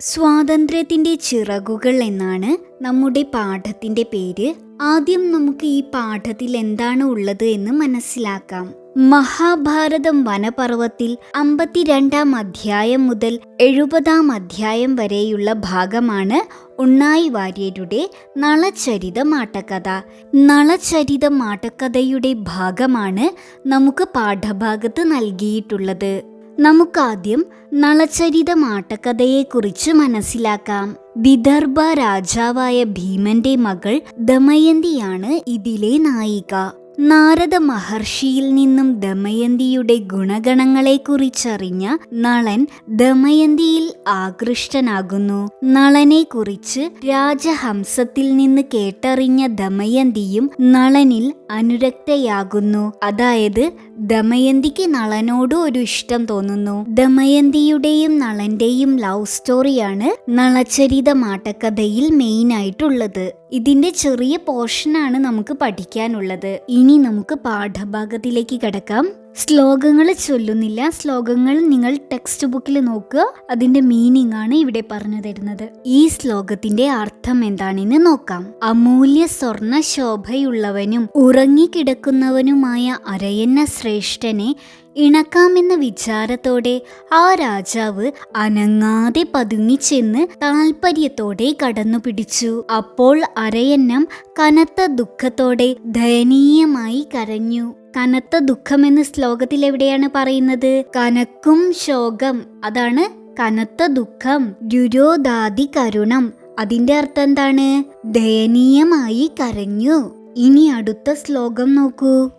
സ്വാതന്ത്ര്യത്തിന്റെ ചിറകുകൾ എന്നാണ് നമ്മുടെ പാഠത്തിന്റെ പേര്. ആദ്യം നമുക്ക് ഈ പാഠത്തിൽ എന്താണ് ഉള്ളത് എന്ന് മനസ്സിലാക്കാം. മഹാഭാരതം വനപർവത്തിൽ അമ്പത്തിരണ്ടാം അധ്യായം മുതൽ എഴുപതാം അധ്യായം വരെയുള്ള ഭാഗമാണ് ഉണ്ണായി വാര്യരുടെ നളചരിതം മാട്ടക്കഥ നളചരിതം മാട്ടക്കഥയുടെ ഭാഗമാണ് നമുക്ക് പാഠഭാഗത്ത് നൽകിയിട്ടുള്ളത്. നമുക്കാദ്യം നളചരിത മാട്ടക്കഥയെക്കുറിച്ച് മനസ്സിലാക്കാം. വിദർഭ രാജാവായ ഭീമന്റെ മകൾ ദമയന്തിയാണ് ഇതിലെ നായിക. നാരദ മഹർഷിയിൽ നിന്നും ദമയന്തിയുടെ ഗുണഗണങ്ങളെക്കുറിച്ചറിഞ്ഞ നളൻ ദമയന്തിയിൽ ആകൃഷ്ടനാകുന്നു. നളനെക്കുറിച്ച് രാജഹംസത്തിൽ നിന്ന് കേട്ടറിഞ്ഞ ദമയന്തിയും നളനിൽ അനുരക്തയാകുന്നു. അതായത് ദമയന്തിക്ക് നളനോട് ഒരു ഇഷ്ടം തോന്നുന്നു. ദമയന്തിയുടെയും നളന്റെയും ലവ് സ്റ്റോറിയാണ് നളചരിത മാട്ടക്കഥയിൽ മെയിൻ ആയിട്ടുള്ളത് ഇതിന്റെ ചെറിയ പോർഷനാണ് നമുക്ക് പഠിക്കാനുള്ളത്. ഇനി നമുക്ക് പാഠഭാഗത്തിലേക്ക് കിടക്കാം. ശ്ലോകങ്ങൾ ചൊല്ലുന്നില്ല. ശ്ലോകങ്ങൾ നിങ്ങൾ ടെക്സ്റ്റ് ബുക്കിൽ നോക്കുക. അതിന്റെ മീനിങ് ആണ് ഇവിടെ പറഞ്ഞു തരുന്നത്. ഈ ശ്ലോകത്തിന്റെ അർത്ഥം എന്താണെന്ന് നോക്കാം. അമൂല്യ സ്വർണ ശോഭയുള്ളവനും ഉറങ്ങിക്കിടക്കുന്നവനുമായ അരയന്ന ശ്രേഷ്ഠനെ ഇണക്കാമെന്ന വിചാരത്തോടെ ആ രാജാവ് അനങ്ങാതെ പതുങ്ങിച്ചെന്ന് താൽപ്പര്യത്തോടെ കടന്നു പിടിച്ചു അപ്പോൾ അരയന്നം കനത്ത ദുഃഖത്തോടെ ദയനീയമായി കരഞ്ഞു. കനത്ത ദുഃഖം എന്ന ശ്ലോകത്തിൽ എവിടെയാണ് പറയുന്നത്? കനക്കും ശോകം. അതാണ് കനത്ത ദുഃഖം. ദുരോദാദി കരുണം. അതിന്റെ അർത്ഥം എന്താണ്? ദയനീയമായി കരഞ്ഞു. ഇനി അടുത്ത ശ്ലോകം നോക്കൂ.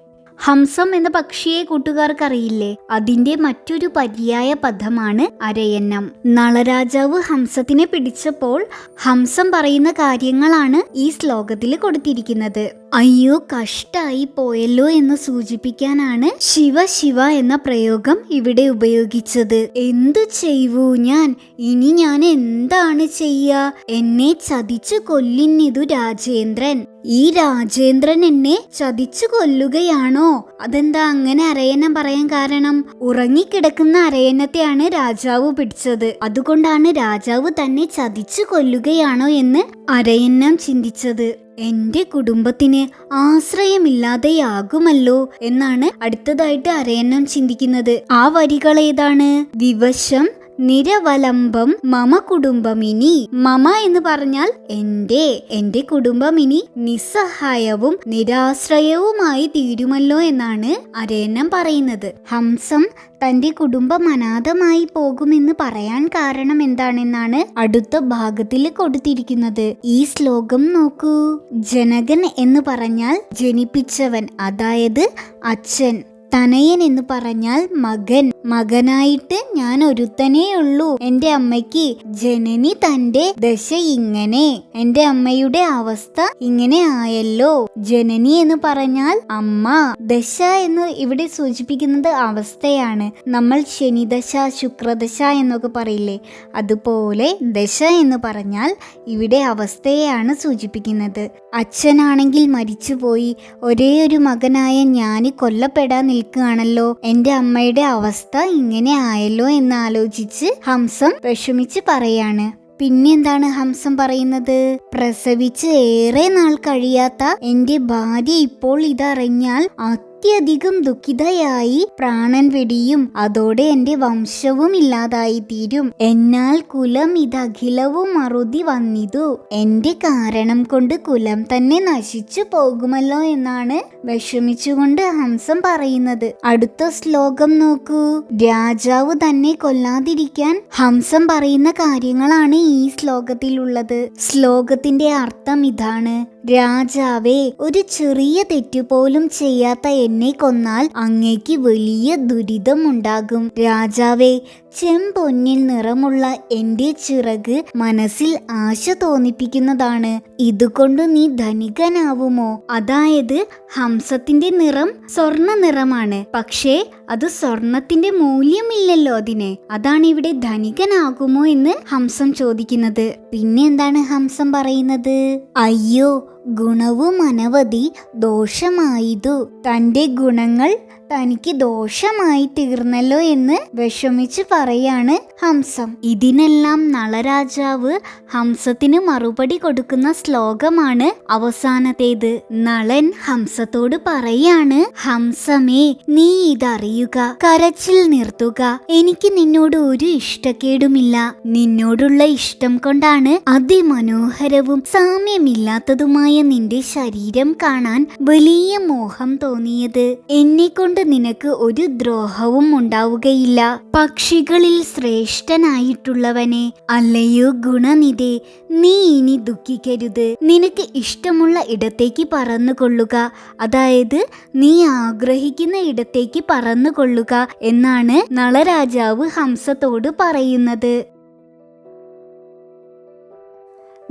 ഹംസം എന്ന പക്ഷിയെ കൂട്ടുകാർക്കറിയില്ലേ? അതിന്റെ മറ്റൊരു പര്യായ പദമാണ് അരയന്നം. നളരാജാവ് ഹംസത്തിനെ പിടിച്ചപ്പോൾ ഹംസം പറയുന്ന കാര്യങ്ങളാണ് ഈ ശ്ലോകത്തിൽ കൊടുത്തിരിക്കുന്നത്. അയ്യോ കഷ്ടായി പോയല്ലോ എന്ന് സൂചിപ്പിക്കാനാണ് ശിവ ശിവ എന്ന പ്രയോഗം ഇവിടെ ഉപയോഗിച്ചത്. എന്തു ചെയ്യൂ ഞാൻ? ഇനി ഞാൻ എന്താണ് ചെയ്യ? എന്നെ ചതിച്ചു കൊല്ലിന്നിതു രാജേന്ദ്രൻ. ഈ രാജേന്ദ്രൻ എന്നെ ചതിച്ചു കൊല്ലുകയാണോ? അതെന്താ അങ്ങനെ അരയന്നം പറയാൻ കാരണം? ഉറങ്ങിക്കിടക്കുന്ന അരയന്നത്തെയാണ് രാജാവ് പിടിച്ചത്. അതുകൊണ്ടാണ് രാജാവ് തന്നെ ചതിച്ചു കൊല്ലുകയാണോ എന്ന് അരയന്നം ചിന്തിച്ചത്. എന്റെ കുടുംബത്തിന് ആശ്രയമില്ലാതെയാകുമല്ലോ എന്നാണ് അടുത്തതായിട്ട് അരയന്നം ചിന്തിക്കുന്നത്. ആ വരികൾ ഏതാണ്? വിവശം നിരവലംബം മമ കുടുംബമിനി. മമ എന്ന് പറഞ്ഞാൽ എന്റെ എന്റെ കുടുംബമിനി നിസ്സഹായവും നിരാശ്രയവുമായി തീരുമല്ലോ എന്നാണ് അരയന്നം പറയുന്നത്. ഹംസം തന്റെ കുടുംബം അനാഥമായി പോകുമെന്ന് പറയാൻ കാരണം എന്താണെന്നാണ് അടുത്ത ഭാഗത്തിൽ കൊടുത്തിരിക്കുന്നത്. ഈ ശ്ലോകം നോക്കൂ. ജനകൻ എന്ന് പറഞ്ഞാൽ ജനിപ്പിച്ചവൻ അതായത് അച്ഛൻ. തനയൻ എന്ന് പറഞ്ഞാൽ മകൻ. മകനായിട്ട് ഞാൻ ഒരുത്തനേ ഉള്ളൂ. എന്റെ അമ്മയ്ക്ക് ജനനി തന്റെ ദശ ഇങ്ങനെ. എന്റെ അമ്മയുടെ അവസ്ഥ ഇങ്ങനെ ആയല്ലോ. ജനനി എന്ന് പറഞ്ഞാൽ അമ്മ. ദശ എന്ന് ഇവിടെ സൂചിപ്പിക്കുന്നത് അവസ്ഥയാണ്. നമ്മൾ ശനിദശ ശുക്രദശ എന്നൊക്കെ പറയില്ലേ? അതുപോലെ ദശ എന്ന് പറഞ്ഞാൽ ഇവിടെ അവസ്ഥയെയാണ് സൂചിപ്പിക്കുന്നത്. അച്ഛനാണെങ്കിൽ മരിച്ചുപോയി. ഒരേ ഒരു മകനായ ഞാൻ കൊല്ലപ്പെടാൻ നിൽക്കുകയാണല്ലോ. എന്റെ അമ്മയുടെ അവസ്ഥ ഇങ്ങനെ ആയല്ലോ എന്ന് ആലോചിച്ച് ഹംസം വിഷമിച്ച് പറയാണ്. പിന്നെന്താണ് ഹംസം പറയുന്നത്? പ്രസവിച്ച് ഏറെ നാൾ കഴിയാത്ത എന്റെ ഭാര്യ ഇപ്പോൾ ഇതറിഞ്ഞാൽ അത്യധികം ദുഃഖിതയായി പ്രാണൻ വെടിയും അതോടെ എന്റെ വംശവും ഇല്ലാതായി തീരും എന്നാൽ കുലം ഇതഖിലവും മറുതി വന്നിതു. എന്റെ കാരണം കൊണ്ട് കുലം തന്നെ നശിച്ചു പോകുമല്ലോ എന്നാണ് വിഷമിച്ചുകൊണ്ട് ഹംസം പറയുന്നത്. അടുത്ത ശ്ലോകം നോക്കൂ. രാജാവ് തന്നെ കൊല്ലാതിരിക്കാൻ ഹംസം പറയുന്ന കാര്യങ്ങളാണ് ഈ ശ്ലോകത്തിലുള്ളത്. ശ്ലോകത്തിന്റെ അർത്ഥം ഇതാണ്. രാജാവേ ഒരു ചെറിയ തെറ്റുപോലും ചെയ്യാത്ത എന്നെ കൊന്നാൽ അങ്ങേക്ക് വലിയ ദുരിതമുണ്ടാകും. രാജാവേ ചെമ്പൊന്നിൽ നിറമുള്ള എന്റെ ചിറക് മനസ്സിൽ ആശ തോന്നിപ്പിക്കുന്നതാണ്. ഇതുകൊണ്ട് നീ ധനികനാവുമോ? അതായത് ഹംസത്തിന്റെ നിറം സ്വർണ നിറമാണ്. പക്ഷേ അത് സ്വർണത്തിന്റെ മൂല്യമില്ലല്ലോ അതിന്. അതാണ് ഇവിടെ ധനികനാകുമോ എന്ന് ഹംസം ചോദിക്കുന്നത്. പിന്നെ എന്താണ് ഹംസം പറയുന്നത്? അയ്യോ ഗുണവും അനവധി ദോഷമായതു. തന്റെ ഗുണങ്ങൾ തനിക്ക് ദോഷമായി തീർന്നല്ലോ എന്ന് വിഷമിച്ച് പറയാണ് ഹംസം. ഇതിനെല്ലാം നളരാജാവ് ഹംസത്തിന് മറുപടി കൊടുക്കുന്ന ശ്ലോകമാണ് അവസാനത്തേത്. നളൻ ഹംസത്തോട് പറയാണ് ഹംസമേ നീ ഇതറിയുക. കരച്ചിൽ നിർത്തുക. എനിക്ക് നിന്നോട് ഒരു ഇഷ്ടക്കേടുമില്ല. നിന്നോടുള്ള ഇഷ്ടം കൊണ്ടാണ് അതിമനോഹരവും സാമ്യമില്ലാത്തതുമായ നിന്റെ ശരീരം കാണാൻ വലിയ മോഹം തോന്നിയത്. എന്നെ കൊണ്ട് നിനക്ക് ഒരു ദ്രോഹവും ഉണ്ടാവുകയില്ല. പക്ഷികളിൽ ശ്രേഷ്ഠനായിട്ടുള്ളവനെ അല്ലയോ ഗുണനിധി നീ ഇനി ദുഃഖിക്കരുത്. നിനക്ക് ഇഷ്ടമുള്ള ഇടത്തേക്ക് പറന്നുകൊള്ളുക. അതായത് നീ ആഗ്രഹിക്കുന്ന ഇടത്തേക്ക് പറന്നുകൊള്ളുക എന്നാണ് നളരാജാവ് ഹംസത്തോട് പറയുന്നത്.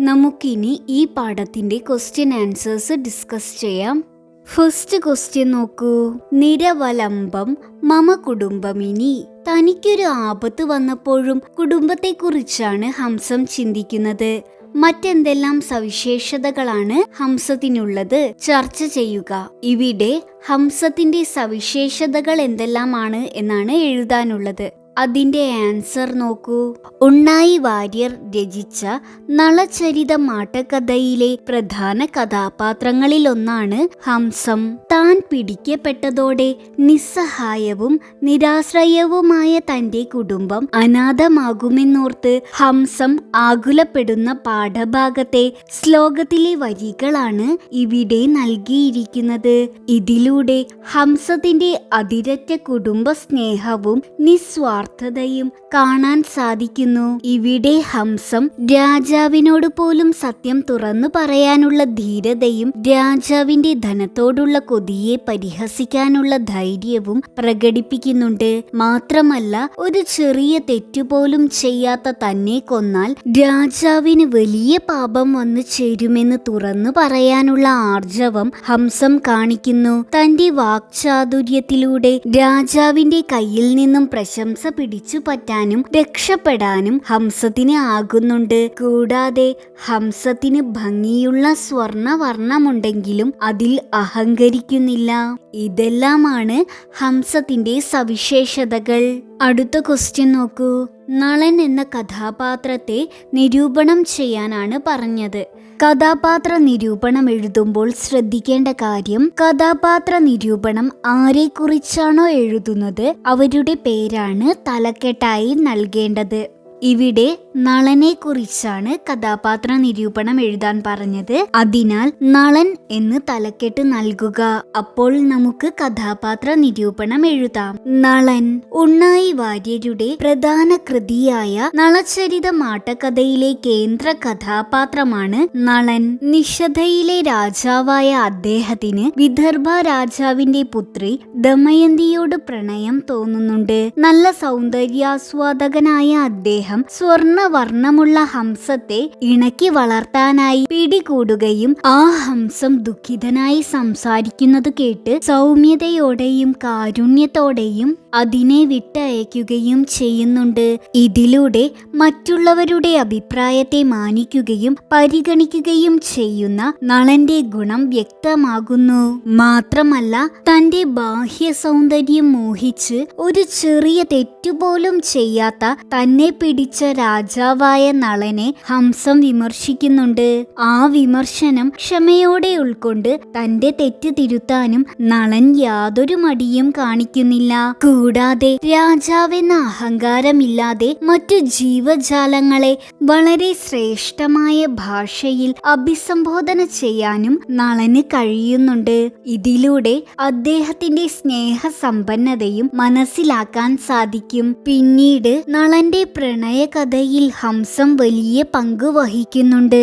നമുക്കിനി ഈ പാഠത്തിന്റെ ക്വസ്റ്റ്യൻ ആൻസേഴ്സ് ഡിസ്കസ് ചെയ്യാം. ഫസ്റ്റ് ക്വസ്റ്റ്യൻ നോക്കൂ. നിരവലംബം മമ കുടുംബമിനി തനിക്കൊരു ആപത്ത് വന്നപ്പോഴും കുടുംബത്തെക്കുറിച്ചാണ് ഹംസം ചിന്തിക്കുന്നത്. മറ്റെന്തെല്ലാം സവിശേഷതകളാണ് ഹംസത്തിനുള്ളത്? ചർച്ച ചെയ്യുക. ഇവിടെ ഹംസത്തിന്റെ സവിശേഷതകൾ എന്തെല്ലാമാണ് എന്നാണ് എഴുതാനുള്ളത്. അതിന്റെ ആൻസർ നോക്കൂ. ഉണ്ണായി വാര്യർ രചിച്ച നളചരിത മാട്ടക്കഥയിലെ പ്രധാന കഥാപാത്രങ്ങളിലൊന്നാണ് ഹംസം. താൻ പിടിക്കപ്പെട്ടതോടെ നിസ്സഹായവും നിരാശ്രയവുമായ തന്റെ കുടുംബം അനാഥമാകുമെന്നോർത്ത് ഹംസം ആകുലപ്പെടുന്ന പാഠഭാഗത്തെ ശ്ലോകത്തിലെ വരികളാണ് ഇവിടെ നൽകിയിരിക്കുന്നത്. ഇതിലൂടെ ഹംസത്തിന്റെ അതിരറ്റ കുടുംബ സ്നേഹവും നിസ്വാർത്ഥ സ്വാർത്ഥതയും കാണാൻ സാധിക്കുന്നു. ഇവിടെ ഹംസം രാജാവിനോട് പോലും സത്യം തുറന്നു പറയാനുള്ള ധീരതയും രാജാവിന്റെ ധനത്തോടുള്ള കൊതിയെ പരിഹസിക്കാനുള്ള ധൈര്യവും പ്രകടിപ്പിക്കുന്നുണ്ട്. മാത്രമല്ല ഒരു ചെറിയ തെറ്റുപോലും ചെയ്യാത്ത തന്നെ കൊന്നാൽ രാജാവിന് വലിയ പാപം വന്നു ചേരുമെന്ന് തുറന്നു പറയാനുള്ള ആർജവം ഹംസം കാണിക്കുന്നു. തന്റെ വാക്ചാതുര്യത്തിലൂടെ രാജാവിന്റെ കയ്യിൽ നിന്നും പ്രശംസ പിടിച്ചു പറ്റാനും രക്ഷപ്പെടാനും ഹംസത്തിന് ആകുന്നുണ്ട്. കൂടാതെ ഹംസത്തിന് ഭംഗിയുള്ള സ്വർണവർണമുണ്ടെങ്കിലും അതിൽ അഹങ്കരിക്കുന്നില്ല. ഇതെല്ലാമാണ് ഹംസത്തിന്റെ സവിശേഷതകൾ. അടുത്ത ക്വസ്റ്റ്യൻ നോക്കൂ. നളൻ എന്ന കഥാപാത്രത്തെ നിരൂപണം ചെയ്യാനാണ് പറഞ്ഞത്. കഥാപാത്ര നിരൂപണം എഴുതുമ്പോൾ ശ്രദ്ധിക്കേണ്ട കാര്യം കഥാപാത്ര നിരൂപണം ആരെക്കുറിച്ചാണോ എഴുതുന്നത് അവരുടെ പേരാണ് തലക്കെട്ടായി നൽകേണ്ടത്. ഇവിടെ നളനെ കുറിച്ചാണ് കഥാപാത്ര നിരൂപണം എഴുതാൻ പറഞ്ഞത്. അതിനാൽ നളൻ എന്ന് തലക്കെട്ട് നൽകുക. അപ്പോൾ നമുക്ക് കഥാപാത്ര നിരൂപണം എഴുതാം. നളൻ ഉണ്ണായി വാര്യരുടെ പ്രധാന കൃതിയായ നളചരിത മാട്ടക്കഥയിലെ കേന്ദ്ര കഥാപാത്രമാണ് നളൻ. നിഷധയിലെ രാജാവായ അദ്ദേഹത്തിന് വിദർഭ രാജാവിന്റെ പുത്രി ദമയന്തിയോട് പ്രണയം തോന്നുന്നുണ്ട്. നല്ല സൗന്ദര്യാസ്വാദകനായ അദ്ദേഹം സ്വർണവർണമുള്ള ഹംസത്തെ ഇണക്കി വളർത്താനായി പിടികൂടുകയും ആ ഹംസം ദുഃഖിതനായി സംസാരിക്കുന്നത് കേട്ട് സൗമ്യതയോടെയും കാരുണ്യത്തോടെയും അതിനെ വിട്ടയക്കുകയും ചെയ്യുന്നുണ്ട്. ഇതിലൂടെ മറ്റുള്ളവരുടെ അഭിപ്രായത്തെ മാനിക്കുകയും പരിഗണിക്കുകയും ചെയ്യുന്ന നളന്റെ ഗുണം വ്യക്തമാകുന്നു. മാത്രമല്ല തന്റെ ബാഹ്യ സൗന്ദര്യം മോഹിച്ച് ഒരു ചെറിയ തെറ്റുപോലും ചെയ്യാത്ത തന്നെ പിടിച്ച രാജാവായ നളനെ ഹംസം വിമർശിക്കുന്നുണ്ട്. ആ വിമർശനം ക്ഷമയോടെ ഉൾക്കൊണ്ട് തന്റെ തെറ്റ് തിരുത്താനും നളൻ യാതൊരു മടിയും കാണിക്കുന്നില്ല. കൂടാതെ രാജാവെന്ന അഹങ്കാരമില്ലാതെ മറ്റു ജീവജാലങ്ങളെ വളരെ ശ്രേഷ്ഠമായ ഭാഷയിൽ അഭിസംബോധന ചെയ്യാനും നളന് കഴിയുന്നുണ്ട്. ഇതിലൂടെ അദ്ദേഹത്തിന്റെ സ്നേഹസമ്പന്നതയും മനസ്സിലാക്കാൻ സാധിക്കും. പിന്നീട് നളന്റെ പ്രണയകഥയിൽ ഹംസം വലിയ പങ്ക് വഹിക്കുന്നുണ്ട്.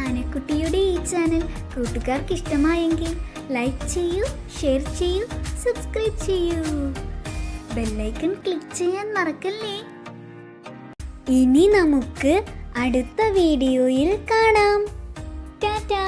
ആനക്കുട്ടിയുടെ ഈ ചാനൽ കൂട്ടുകാർക്ക് ഇഷ്ടമായെങ്കിൽ ലൈക്ക് ചെയ്യൂ ഷെയർ ചെയ്യൂ സബ്സ്ക്രൈബ് ചെയ്യൂ. ബെല്ലൈക്കൺ ക്ലിക്ക് ചെയ്യാൻ മറക്കല്ലേ? ഇനി നമുക്ക് അടുത്ത വീഡിയോയിൽ കാണാം. ടാറ്റാ!